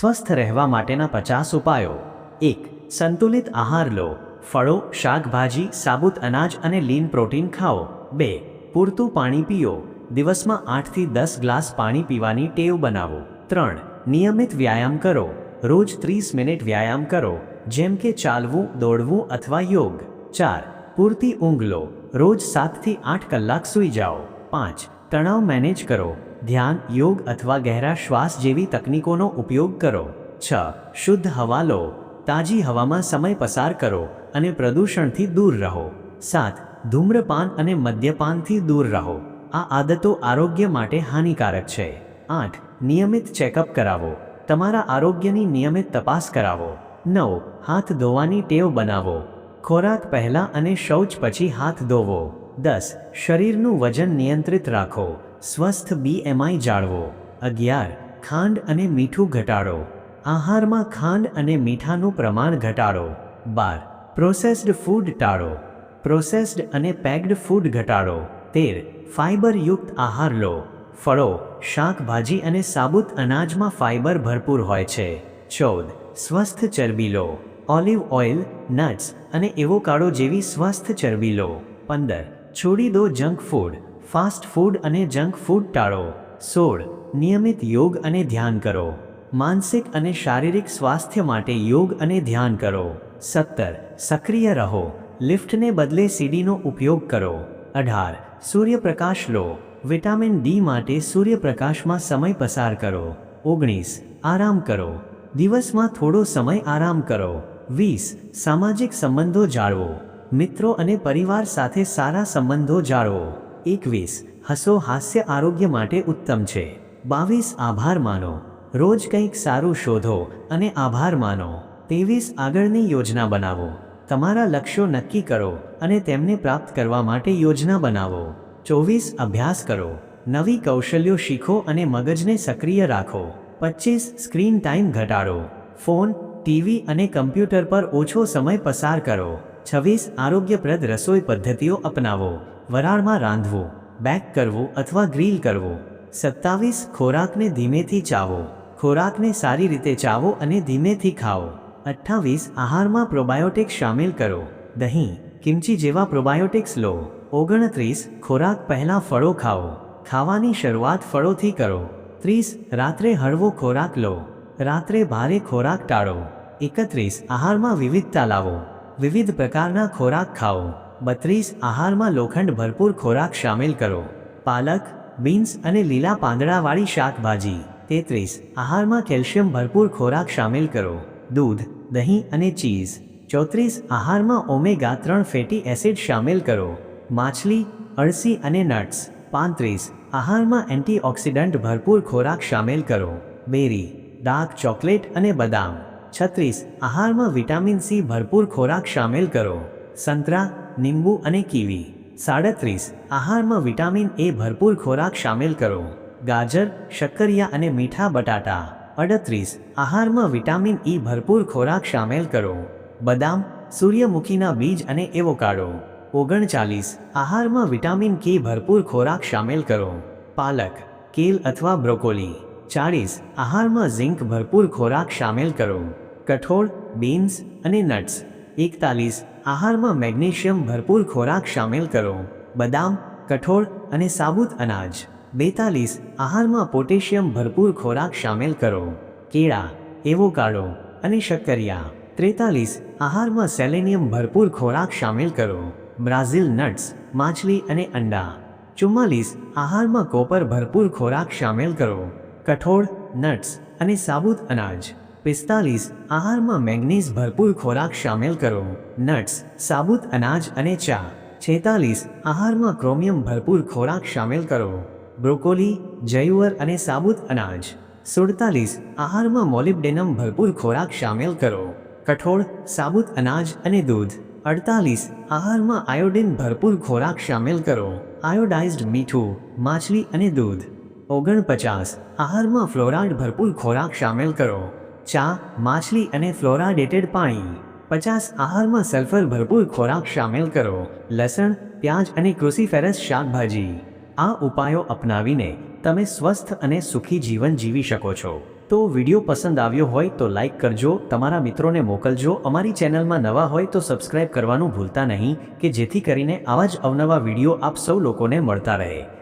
સ્વસ્થ રહેવા માટેના પચાસ ઉપાયો. એક, સંતુલિત આહાર લો. ફળો, શાકભાજી, સાબુત અનાજ અને લીન પ્રોટીન ખાઓ. બે, પૂરતું પાણી પીઓ. દિવસમાં આઠથી દસ ગ્લાસ પાણી પીવાની ટેવ બનાવો. ત્રણ, નિયમિત વ્યાયામ કરો. રોજ ત્રીસ મિનિટ વ્યાયામ કરો. જેમ કે ચાલવું, દોડવું અથવા યોગ. ચાર, પૂરતી ઊંઘ લો. રોજ સાતથી આઠ કલાક સૂઈ જાઓ. પાંચ, તણાવ મેનેજ કરો. ધ્યાન, યોગ અથવા ગહેરા શ્વાસ જેવી તકનીકોનો ઉપયોગ કરો. છ. શુદ્ધ હવા લો. તાજી હવામાં સમય પસાર કરો અને પ્રદૂષણથી દૂર રહો. સાત. ધૂમ્રપાન અને મદ્યપાનથી દૂર રહો. આ આદતો આરોગ્ય માટે હાનિકારક છે. આઠ. નિયમિત ચેકઅપ કરાવો. તમારા આરોગ્યની નિયમિત તપાસ કરાવો. નવ. હાથ ધોવાની ટેવ બનાવો. ખોરાક પહેલાં અને શૌચ પછી હાથ ધોવો. દસ. શરીરનું વજન નિયંત્રિત રાખો. સ્વસ્થ બીએમઆઈ જાળવો. અગિયાર, ખાંડ અને મીઠું ઘટાડો. આહારમાં ખાંડ અને મીઠાનું પ્રમાણ ઘટાડો. બાર પ્રોસેસ્ડ ફૂડ ટાળો. પ્રોસેસ્ડ અને પેક્ડ ફૂડ ઘટાડો. તેર ફાઇબરયુક્ત આહાર લો. ફળો, શાકભાજી અને સાબુત અનાજમાં ફાઇબર ભરપૂર હોય છે. ચૌદ, સ્વસ્થ ચરબી લો. ઓલિવ ઓઇલ, નટ્સ અને એવોકાડો જેવી સ્વસ્થ ચરબી લો. પંદર, છોડી દો જંક ફૂડ. ફાસ્ટ ફૂડ અને જંક ફૂડ ટાળો. સોળ. નિયમિત યોગ અને ધ્યાન કરો. માનસિક અને શારીરિક સ્વાસ્થ્ય માટે યોગ અને ધ્યાન કરો. સત્તર. સક્રિય રહો. લિફ્ટને બદલે સીડીનો ઉપયોગ કરો. અઢાર. સૂર્યપ્રકાશ લો. વિટામિન ડી માટે સૂર્યપ્રકાશમાં સમય પસાર કરો. ઓગણીસ. આરામ કરો. દિવસમાં થોડો સમય આરામ કરો. વીસ. સામાજિક સંબંધો જાળવો. મિત્રો અને પરિવાર સાથે સારા સંબંધો જાળવો. એકવીસ હસો હાસ્ય આરોગ્ય માટે ઉત્તમ છે. બાવીસ આભાર માનો. રોજ કંઈક સારું શોધો અને આભાર માનો. ત્રેવીસ આગળની યોજના બનાવો. તમારા લક્ષ્યો નક્કી કરો અને તેમને પ્રાપ્ત કરવા માટે યોજના બનાવો. ચોવીસ અભ્યાસ કરો. નવી કૌશલ્યો શીખો અને મગજને સક્રિય રાખો. પચીસ સ્ક્રીન ટાઈમ ઘટાડો. ફોન, ટીવી અને કમ્પ્યુટર પર ઓછો સમય પસાર કરો. છવ્વીસ આરોગ્યપ્રદ રસોઈ પદ્ધતિઓ અપનાવો. વરાળમાં રાંધવો બેક કરવું અથવા ગ્રીલ કરવો. સત્તાવીસ ખોરાકને ધીમેથી ચાવો. ખોરાકને સારી રીતે ચાવો અને ધીમેથી ખાઓ. અઠ્ઠાવીસ આહારમાં પ્રોબાયોટિક્સ શામેલ કરો. દહીં, કિમચી જેવા પ્રોબાયોટિક્સ લો. ઓગણત્રીસ ખોરાક પહેલાં ફળો ખાઓ. ખાવાની શરૂઆત ફળોથી કરો. ત્રીસ રાત્રે હળવો ખોરાક લો. રાત્રે ભારે ખોરાક ટાળો. એકત્રીસ આહારમાં વિવિધતા લાવો. વિવિધ પ્રકારના ખોરાક ખાઓ. બત્રીસ, આહારમાં લોખંડ ભરપૂર ખોરાક શામેલ કરો. પાલક બીન્સ અને લીલા પાંદડાવાળી શાકભાજી. તેત્રીસ, આહારમાં કેલ્શિયમ ભરપૂર ખોરાક શામેલ કરો. દૂધ, દહીં અને ચીઝ. ચોત્રીસ, આહારમાં ઓમેગા ત્રણ ફેટી એસિડ શામેલ કરો. માછલી, અળસી અને નટ્સ. પાંત્રીસ, આહારમાં એન્ટીઓક્સિડન્ટ ભરપૂર ખોરાક શામેલ કરો. બેરી, ડાર્ક ચોકલેટ અને બદામ. છત્રીસ, આહારમાં વિટામિન સી ભરપૂર ખોરાક શામેલ કરો. સંતરા લીંબુ અને કીવી. સાડત્રીસ, આહારમાં વિટામિન એ ભરપૂર ખોરાક શામેલ કરો. ગાજર, શક્કરિયા અને મીઠા બટાટા. અડત્રીસ, આહારમાં વિટામિન ઈ ભરપૂર ખોરાક શામેલ કરો. બદામ, સૂર્યમુખીના બીજ અને એવોકાડો. ઓગણચાલીસ, આહારમાં વિટામિન કે ભરપૂર ખોરાક શામેલ કરો. પાલક, કેલ અથવા બ્રોકોલી. ચાળીસ આહારમાં ઝિંક ભરપૂર ખોરાક શામેલ કરો. કઠોળ બીન્સ અને નટ્સ એકતાલીસ આહારમાં મેગ્નેશિયમ ભરપૂર ખોરાક શામેલ કરો. બદામ, કઠોળ અને સાબુત અનાજ. બેતાલીસ આહારમાં પોટેશિયમ ભરપૂર ખોરાક શામેલ કરો. કેળા, એવોકાડો અને શક્કરિયા. ત્રેતાલીસ આહારમાં સેલેનિયમ ભરપૂર ખોરાક શામેલ કરો. બ્રાઝિલ નટ્સ માછલી અને અંડા. ચુમ્માલીસ આહારમાં કોપર ભરપૂર ખોરાક શામેલ કરો. કઠોળ, નટ્સ અને સાબુત અનાજ. પિસ્તાલીસ, આહારમાં મેંગ્નીઝ ભરપૂર ખોરાક શામેલ કરો. નટ્સ, સાબુત અનાજ અને ચા. છેતાલીસ, આહારમાં ક્રોમિયમ ભરપૂર ખોરાક શામેલ કરો. બ્રોકોલી જૈવર અને સાબુત અનાજ. સુડતાલીસ, આહારમાં મોલિબ્ડેનમ ભરપૂર ખોરાક શામેલ કરો. કઠોળ, સાબુત અનાજ અને દૂધ. અડતાલીસ, આહારમાં આયોડિન ભરપૂર ખોરાક શામેલ કરો. આયોડાઇઝ્ડ મીઠું, માછલી અને દૂધ. ઓગણપચાસ આહારમાં ફ્લોરાઇડ ભરપૂર ખોરાક શામેલ કરો. ચા, માછલી અને ફ્લોરાઇડેટેડ પાણી. પચાસ આહારમાં સલ્ફર ભરપૂર ખોરાક શામેલ કરો. લસણ, પ્યાજ અને ક્રુસીફેરસ શાકભાજી. આ ઉપાયો અપનાવીને તમે સ્વસ્થ અને સુખી જીવન જીવી શકો છો. તો વીડિયો પસંદ આવ્યો હોય તો લાઇક કરજો, તમારા મિત્રોને મોકલજો. અમારી ચેનલમાં નવા હોય તો સબસ્ક્રાઇબ કરવાનું ભૂલતા નહીં, કે જેથી કરીને આવા જ અવનવા વીડિયો આપ સૌ લોકોને મળતા રહે.